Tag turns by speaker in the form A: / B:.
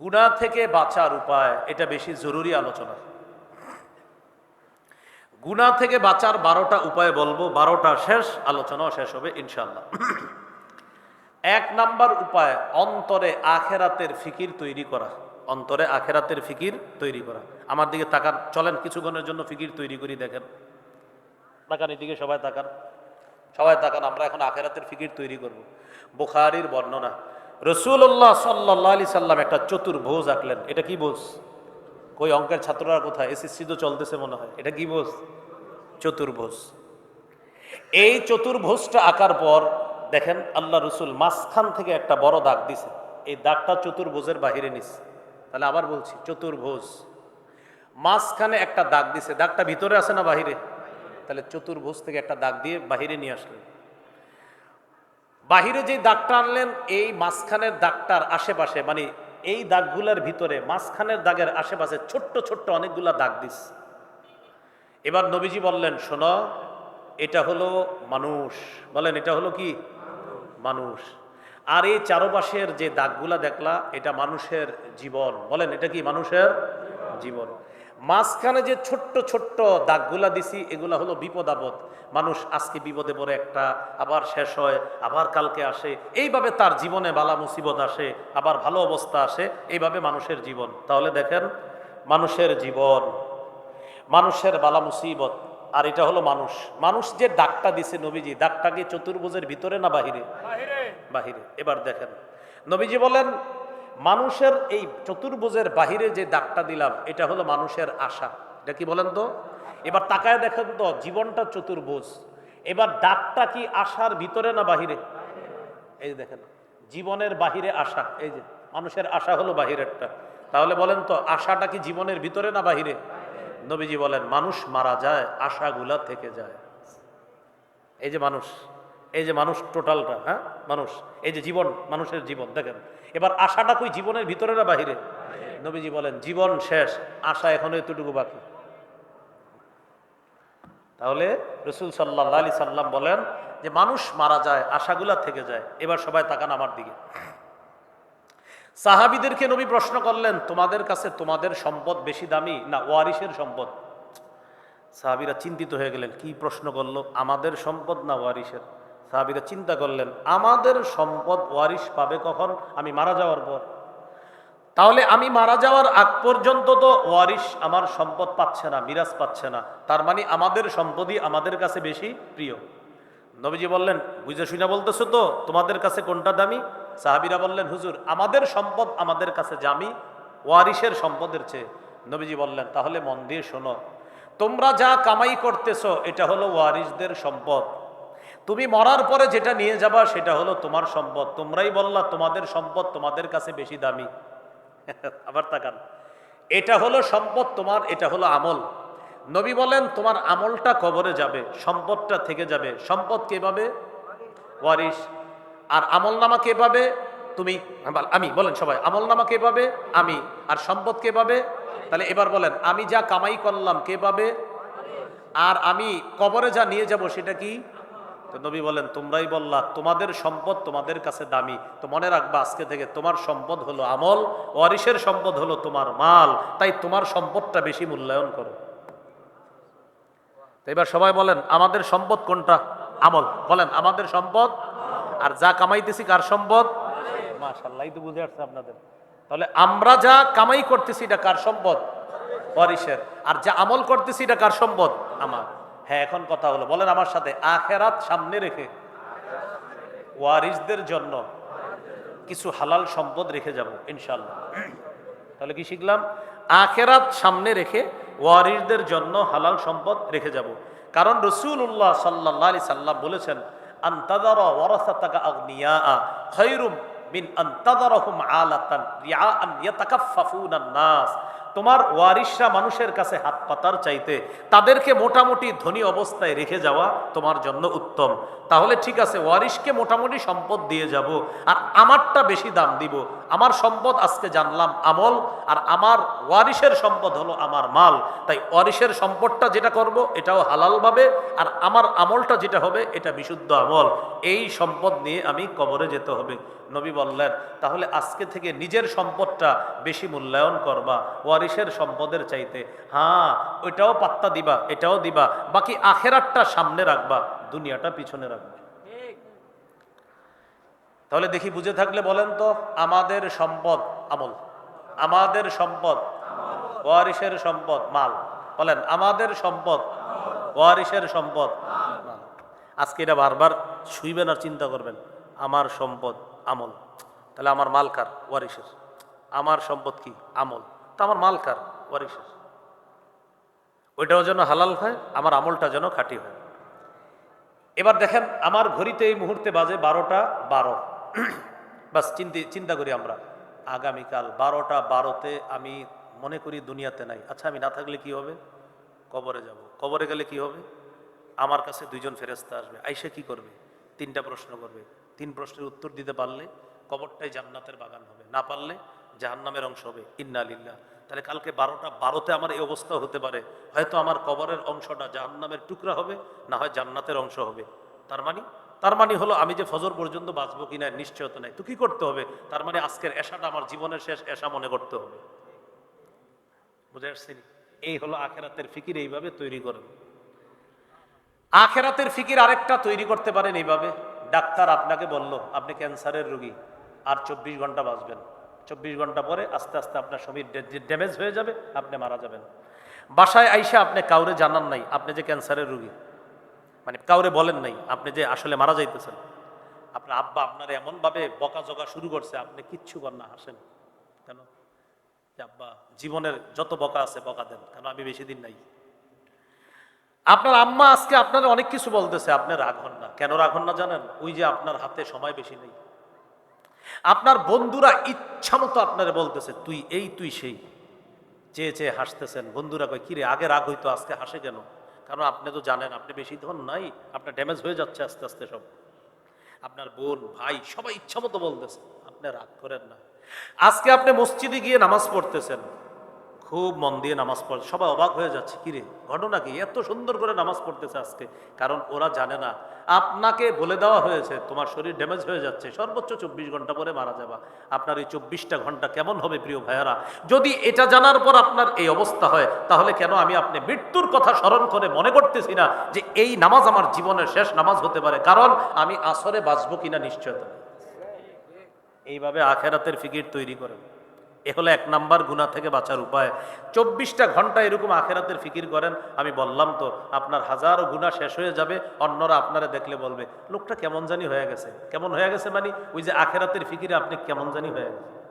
A: গুণা থেকে বাঁচার উপায়, এটা বেশি জরুরি আলোচনা। গুণা থেকে বাঁচার বারোটা উপায় বলব, বারোটা শেষ, আলোচনাও শেষ হবে ইনশাল্লাহ এক নাম্বার উপায়, অন্তরে আখেরাতের ফিকির তৈরি করা। অন্তরে আখেরাতের ফিকির তৈরি করা। আমার দিকে তাকান, চলেন কিছুক্ষণের জন্য ফিকির তৈরি করি, দেখেন। তাকান এদিকে, সবাই তাকান। সবাই তাকান, আমরা এখন আখেরাতের ফিকির তৈরি করব। বুখারির বর্ণনা রসুল্লাহ সাল্লাহ আলি সাল্লাম একটা চতুর্ভোজ আঁকলেন। এটা কি বোঝ কই অঙ্কের ছাত্ররা কোথায়? এসএসসি তো চলতেছে মনে হয়। এটা কি বোঝ চতুর্ভোজ। এই চতুর্ভুজটা আঁকার পর দেখেন আল্লাহ রসুল মাঝখান থেকে একটা বড় দাগ দিছে। এই দাগটা চতুর্ভুজের বাহিরে নিছে। তাহলে আবার বলছি, চতুর্ভুজ। মাঝখানে একটা দাগ দিছে। দাগটা ভিতরে আছে না বাহিরে? তাহলে চতুর্ভুজ থেকে একটা দাগ দিয়ে বাহিরে নিয়ে আসলেন। বাহিরে যে দাগটা আনলেন, এই মাঝখানের দাগটার আশেপাশে মানে এই দাগগুলোর ভিতরে, মাঝখানের দাগের আশেপাশে ছোট্ট ছোট্ট অনেকগুলা দাগ দিস। এবার নবীজি বললেন, শোনো, এটা হলো মানুষ। বলেন, এটা হলো কি? মানুষ। আর এই চারপাশের যে দাগগুলা দেখলা, এটা মানুষের জীবন। বলেন, এটা কি মানুষের জীবন? মাঝখানে যে ছোট্ট ছোট্ট দাগগুলা দিছি এগুলা হলো বিপদ আপদ। মানুষ আজকে বিপদে পড়ে একটা আবার শেষ হয় আবার কালকে আসে। এইভাবে তার জীবনে বালা মুসিবত আসে আবার ভালো অবস্থা আসে এইভাবে মানুষের জীবন। তাহলে দেখেন মানুষের জীবন মানুষের বালা মুসিবত আর এটা হলো মানুষ। মানুষ যে দাগটা দিছে নবীজি দাগটা কি চতুর্ভুজের ভিতরে না বাহিরে? বাহিরে। এবার দেখেন নবীজি বলেন মানুষের এই চতুর্ভুজের বাহিরে যে দাগটা দিলাম, এটা হলো মানুষের আশা। এটা কি বলেন তো? এবার তাকায় দেখেন তো, জীবনটা চতুর্ভুজ। এবার দাগটা কি আশার ভিতরে না বাহিরে? এই যে দেখেন, জীবনের বাহিরে আশা। এই যে, মানুষের আশা হলো বাহিরেরটা। তাহলে বলেন তো, আশাটা কি জীবনের ভিতরে না বাহিরে? নবীজি বলেন, মানুষ মারা যায়, আশাগুলা থেকে যায়। এই যে মানুষ। এই যে মানুষ টোটালটা হ্যাঁ? মানুষ, এই যে জীবন, মানুষের জীবন, দেখেন। এবার আশাটা কই জীবনের ভিতরে না বাহিরে? নবীজি বলেন, জীবন শেষ, আশা এখনও এতটুকু বাকি। তাহলে রসুল সাল্লাহ আলি সাল্লাম বলেন যে, মানুষ মারা যায়, আশাগুলা থেকে যায়। এবার সবাই তাকান আমার দিকে। সাহাবিদেরকে নবী প্রশ্ন করলেন, তোমাদের কাছে তোমাদের সম্পদ বেশি দামি না ওয়ারিসের সম্পদ? সাহাবিরা চিন্তিত হয়ে গেলেন, কি প্রশ্ন করল? আমাদের সম্পদ না ওয়ারিসের সাহাবিরা চিন্তা করলেন, আমাদের সম্পদ ওয়ারিস পাবে কখন? আমি মারা যাওয়ার পর। তাহলে আমি মারা যাওয়ার আগ পর্যন্ত তো ওয়ারিস আমার সম্পদ পাচ্ছে না, মিরাজ পাচ্ছে না। তার মানে আমাদের সম্পদই আমাদের কাছে বেশি প্রিয়। নবীজি বললেন, বুঝে শুনে বলতেছো তো, তোমাদের কাছে কোনটা দামি? সাহাবিরা বললেন, হুজুর, আমাদের সম্পদ আমাদের কাছে জামি ওয়ারিসের সম্পদের চেয়ে। নবীজি বললেন, তাহলে মন দিয়ে শোনো, তোমরা যা কামাই করতেছো, এটা হলো ওয়ারিসদের সম্পদ। তুমি মরার পরে যেটা নিয়ে যাবা সেটা হলো তোমার সম্পদ। তোমরাই বললা, তোমাদের সম্পদ তোমাদের কাছে বেশি দামি। আবার তাকান। এটা হলো সম্পদ তোমার, এটা হলো আমল। নবী বলেন, তোমার আমলটা কবরে যাবে, সম্পদটা থেকে যাবে। সম্পদ কে পাবে? ওয়ারিস আর আমল নামা কে পাবে? তুমি আমি, বলেন সবাই আমল নামা কে পাবে? আমি। আর সম্পদ কে পাবে? তাহলে এবার বলেন, আমি যা কামাই করলাম কে পাবে? আর আমি কবরে যা নিয়ে যাব সেটা কি? তো নবী বলেন, তোমরাই বললা, তোমাদের সম্পদ তোমাদের কাছে দামি। তো মনে রাখবা, আজকে থেকে তোমার সম্পদ হলো আমল ওয়ারিসের সম্পদ হলো তোমার মাল। তাই তোমার সম্পদটা বেশি মূল্যায়ন করো। তো এবার সবাই বলেন, আমাদের সম্পদ কোনটা? আমল। বলেন, আমাদের সম্পদ। আর যা কামাইতেছি, কার সম্পদ? মাশাল্লাহ তো বুঝে আসছে আপনাদের। তাহলে আমরা যা কামাই করতেছি, এটা কার সম্পদ? ওয়ারিসের আর যা আমল করতেছি, এটা কার সম্পদ? আমার। হ্যাঁ এখন কথা হলো। বলেন আমার সাথে, আখেরাত সামনে রেখে। ওয়ারিসদের জন্য কিছু হালাল সম্পদ রেখে যাব ইনশাল্লাহ তাহলে কি শিখলাম? আখেরাত সামনে রেখে ওয়ারিসদের জন্য হালাল সম্পদ রেখে যাব। কারণ রসুল্লাহ সাল্লাহ আলি সাল্লাম বলেছেন, আন্তাদার আলাতান নাস। তোমার ওয়ারিসরা মানুষের কাছে হাত পাতার চাইতে তাদেরকে মোটামুটি ধনী অবস্থায় রেখে যাওয়া তোমার জন্য উত্তম। তাহলে ঠিক আছে ওয়ারিসকে মোটামুটি সম্পদ দিয়ে যাব আর আমারটা বেশি দাম দিব। আমার সম্পদ আজকে জানলাম আমল আর আমার ওয়ারিসের সম্পদ হলো আমার মাল। তাই ওয়ারিসের সম্পদটা যেটা করব এটাও হালালভাবে আর আমার আমলটা যেটা হবে এটা বিশুদ্ধ আমল। এই সম্পদ নিয়ে আমি কবরে যেতে হবে। নবী বললেন, তাহলে আজকে থেকে নিজের সম্পদটা বেশি মূল্যায়ন করবা। ওয়ারিসের সম্পদের চাইতে। হ্যাঁ ওইটাও পাত্তা দিবা এটাও দিবা বাকি আখেরাতটা সামনে রাখবা দুনিয়াটা পিছনে রাখবা। তাহলে দেখি বুঝে থাকলে বলেন তো আমাদের সম্পদ আমল। আমাদের সম্পদ ওয়ারিসের সম্পদ মাল। বলেন আমাদের সম্পদ ওয়ারিসের সম্পদ আজকে এটা বারবার শুইবেন আর চিন্তা করবেন আমার সম্পদ আমল। তাহলে আমার মাল কার? ওয়ারিসের আমার সম্পদ কি? আমল। তো আমার মাল কার? ওয়ারিসের ওইটাও যেন হালাল হয়, আমার আমলটা যেন খাঁটি হয়। এবার দেখেন, আমার ঘড়িতে এই মুহূর্তে বাজে বারোটা বারো। বাস, চিন্তি, চিন্তা করি আমরা। আগামীকাল বারোটা বারোতে আমি মনে করি দুনিয়াতে নাই। আচ্ছা আমি না থাকলে কি হবে? কবরে যাব। কবরে গেলে কি হবে? আমার কাছে দুইজন ফেরেস্তা আসবে। আইসে কি করবে? তিনটা প্রশ্ন করবে। তিন প্রশ্নের উত্তর দিতে পারলে কবরটাই জান্নাতের বাগান হবে। না পারলে জাহান্নামের অংশ হবে, ইন্না লিল্লাহ। তাহলে কালকে বারোটা, বারোতে আমার এই অবস্থা হতে পারে। হয়তো আমার কবরের অংশটা জাহান্নামের টুকরা হবে, না হয় জান্নাতের অংশ হবে। তার মানে? তার মানে হলো আমি যে ফজর পর্যন্ত বাঁচবো কিনা নিশ্চয়তা নাই। তো কি করতে হবে? তার মানে আজকের এশাটা আমার জীবনের শেষ এশা মনে করতে হবে। বুঝে আসছেন এই হলো আখেরাতের ফিকির, এইভাবে তৈরি করেন। আখেরাতের ফিকির আরেকটা তৈরি করতে পারেন এইভাবে। ডাক্তার আপনাকে বলল, আপনি ক্যান্সারের রোগী, আর চব্বিশ ঘণ্টা বাঁচবেন। চব্বিশ ঘণ্টা পরে আস্তে আস্তে আপনার শরীর ড্যামেজ হয়ে যাবে, আপনি মারা যাবেন। বাসায় আইসা আপনি কাউরে জানান নাই, আপনি যে ক্যান্সারের রোগী। মানে কাউরে বলেন নাই, আপনি যে আসলে মারা যাইতেছেন। আপনার আব্বা আপনার এমনভাবে বকাঝকা শুরু করছে, আপনি কিচ্ছু কর না, হাসেন। কেন? যে আব্বা, জীবনের যত বকা আছে, বকা দেন, কেন আমি বেশি দিন নাই? আপনার আম্মা আজকে আপনার অনেক কিছু বলতেছে, আপনি রাগ হন না। কেন রাগ হন না জানেন? ওই যে আপনার হাতে সময় বেশি নেই। আপনার বন্ধুরা ইচ্ছা মতো আপনারে বলতেছে, তুই এই, তুই সেই। চেয়ে চেয়ে হাসতেছেন। বন্ধুরা কয়, কিরে, আগে রাগ হইতো, আজকে হাসে কেন? কারণ আপনি তো জানেন, আপনি বেশি ধন নাই, আপনার ড্যামেজ হয়ে যাচ্ছে আস্তে আস্তে সব। আপনার বোন, ভাই, সবাই ইচ্ছা মতো বলতেছে, আপনি রাগ করেন না। আজকে আপনি মসজিদে গিয়ে নামাজ পড়তেছেন। খুব মন দিয়ে নামাজ পড়ে, সবাই অবাক হয়ে যাচ্ছে কিরে ঘটনা কি? এত সুন্দর করে নামাজ পড়তেছে আজকে। কারণ ওরা জানে না, আপনাকে বলে দেওয়া হয়েছে, তোমার শরীর ড্যামেজ হয়ে যাচ্ছে, সর্বোচ্চ চব্বিশ ঘণ্টা পরে মারা যাবা। আপনার এই চব্বিশটা ঘণ্টা কেমন হবে, প্রিয় ভাইয়ারা? যদি এটা জানার পর আপনার এই অবস্থা হয়, তাহলে কেন আমি আপনি মৃত্যুর কথা স্মরণ করে মনে করতেছি না যে এই নামাজ আমার জীবনের শেষ নামাজ হতে পারে? কারণ আমি আসরে বাঁচবো কিনা নিশ্চয়তা এইভাবে আখেরাতের ফিকির তৈরি করেন। এ হলো এক নাম্বার গুণা থেকে বাঁচার উপায়। চব্বিশটা ঘণ্টা এরকম আখেরাতের ফিকির করেন, আমি বললাম তো, আপনার হাজারো গুণা শেষ হয়ে যাবে, অন্যরা আপনারা দেখলে বলবে, লোকটা কেমন জানি হয়ে গেছে। কেমন হয়ে গেছে মানে ওই যে আখেরাতের ফিকিরে আপনি কেমন জানি হয়ে গেছে